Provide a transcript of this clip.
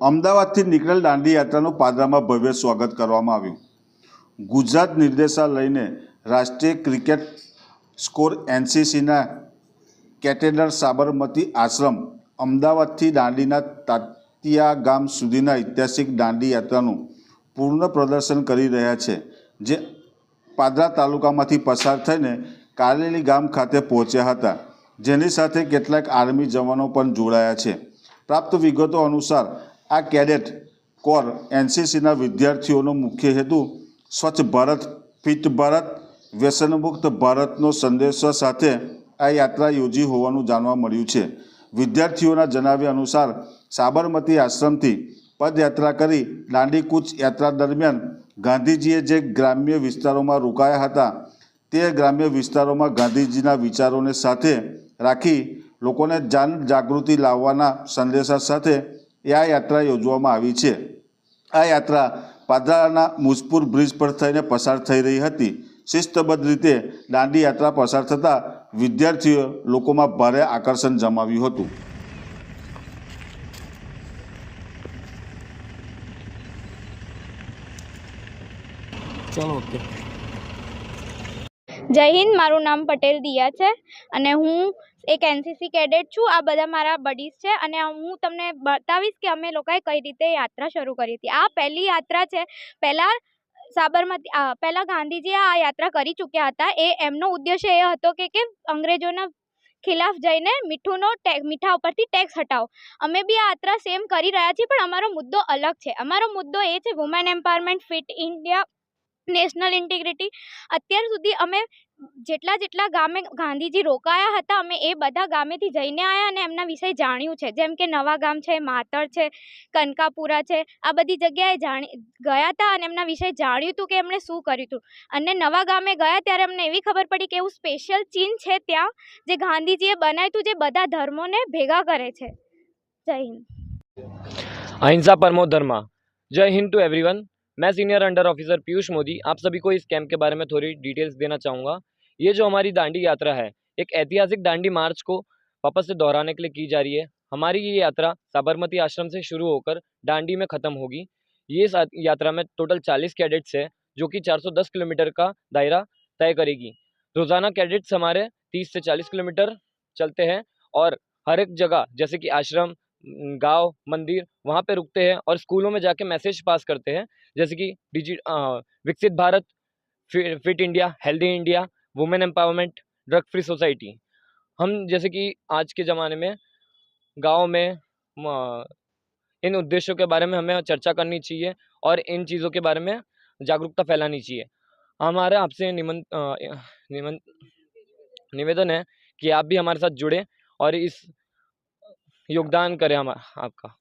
અમદાવાદથી નીકળેલ દાંડી યાત્રાનું પાદરામાં ભવ્ય સ્વાગત કરવામાં આવ્યું. ગુજરાત નિર્દેશાલયને રાષ્ટ્રીય ક્રિકેટ સ્કોર એનસીસીના કેટેડર સાબરમતી આશ્રમ અમદાવાદથી દાંડીના તાતિયા ગામ સુધીના ઐતિહાસિક દાંડી યાત્રાનું પૂર્ણ પ્રદર્શન કરી રહ્યા છે, જે પાદરા તાલુકામાંથી પસાર થઈને કારેલી ગામ ખાતે પહોંચ્યા હતા. જેની સાથે કેટલાક આર્મી જવાનો પણ જોડાયા છે. પ્રાપ્ત વિગતો અનુસાર આ કેડેટ કોર એનસીસીના વિદ્યાર્થીઓનો મુખ્ય હેતુ સ્વચ્છ ભારત, ફિટ ભારત, વ્યસનમુક્ત ભારતનો સંદેશો સાથે આ યાત્રા યોજી હોવાનું જાણવા મળ્યું છે. વિદ્યાર્થીઓના જણાવ્યા અનુસાર, સાબરમતી આશ્રમથી પદયાત્રા કરી દાંડીકૂચ યાત્રા દરમિયાન ગાંધીજીએ જે ગ્રામ્ય વિસ્તારોમાં રોકાયા હતા, તે ગ્રામ્ય વિસ્તારોમાં ગાંધીજીના વિચારોને સાથે રાખી લોકોને જાન જાગૃતિ લાવવાના સંદેશા સાથે આ યાત્રા યોજવામાં આવી છે. આ યાત્રા પાદરાના મુજપુર બ્રિજ પર થઈને પસાર થઈ રહી હતી. શિસ્તબદ્ધ રીતે દાંડી યાત્રા પસાર થતાં વિદ્યાર્થીઓ લોકોમાં ભારે આકર્ષણ જમાવ્યું હતું. ચાલો ઓકે. જય હિન્દ મારું નામ પટેલ દિયા છે અને હું એક એનસીસી કેડેટ છું. આ બધા મારા બડીઝ છે અને હું તમને બતાવીશ કે અમે લોકોએ કઈ રીતે યાત્રા શરૂ કરી હતી. આ પહેલી યાત્રા છે, પહેલાં સાબરમતી પહેલાં ગાંધીજી આ યાત્રા કરી ચૂક્યા હતા. એ એમનો ઉદ્દેશ્ય એ હતો કે કે અંગ્રેજોના ખિલાફ જઈને મીઠુંનો મીઠા ઉપરથી ટેક્સ હટાવો. અમે બી આ યાત્રા સેમ કરી રહ્યા છીએ, પણ અમારો મુદ્દો અલગ છે. અમારો મુદ્દો એ છે women empowerment fit India national integrity. અત્યાર સુધી અમે જેટલા જેટલા ગામે ગાંધીજી રોકાયા હતા, અમે એ બધા ગામેથી જઈને આવ્યા અને એમના વિશે જાણ્યું છે. જેમ કે નવા ગામ છે, માતર છે, કનકાપુરા છે, આ બધી જગ્યાએ જાણી ગયા હતા અને એમના વિશે જાણ્યું હતું કે એમણે શું કર્યું હતું. અને નવા ગામે ગયા ત્યારે અમને એવી ખબર પડી કે એવું સ્પેશિયલ ચીન છે ત્યાં, જે ગાંધીજીએ બનાવ્યું હતું, જે બધા ધર્મોને ભેગા કરે છે. જય હિન્દ. અહિંસા પરમો ધર્મ જય હિન્દ ટુ એવરીવન मैं senior under officer Piyush Modi, आप सभी को इस कैंप के बारे में थोड़ी डिटेल्स देना चाहूँगा। ये जो हमारी दांडी यात्रा है, एक ऐतिहासिक दांडी मार्च को वापस से दोहराने के लिए की जा रही है। हमारी ये यात्रा साबरमती आश्रम से शुरू होकर दांडी में ख़त्म होगी। ये यात्रा में टोटल 40 कैडेट्स है, जो कि 410 किलोमीटर का दायरा तय करेगी। रोज़ाना कैडेट्स हमारे 30 से 40 किलोमीटर चलते हैं और हर एक जगह, जैसे कि आश्रम गाँव मंदिर वहाँ पे रुकते हैं और स्कूलों में जाके मैसेज पास करते हैं। जैसे कि डिजि विकसित भारत फि- fit India healthy India women empowerment drug free society. हम जैसे कि आज के ज़माने में गाँव में इन उद्देश्यों के बारे में हमें चर्चा करनी चाहिए और इन चीज़ों के बारे में जागरूकता फैलानी चाहिए। हमारा आपसे निमन अ, निमन निवेदन है कि आप भी हमारे साथ जुड़ें और इस योगदान करें हम आपका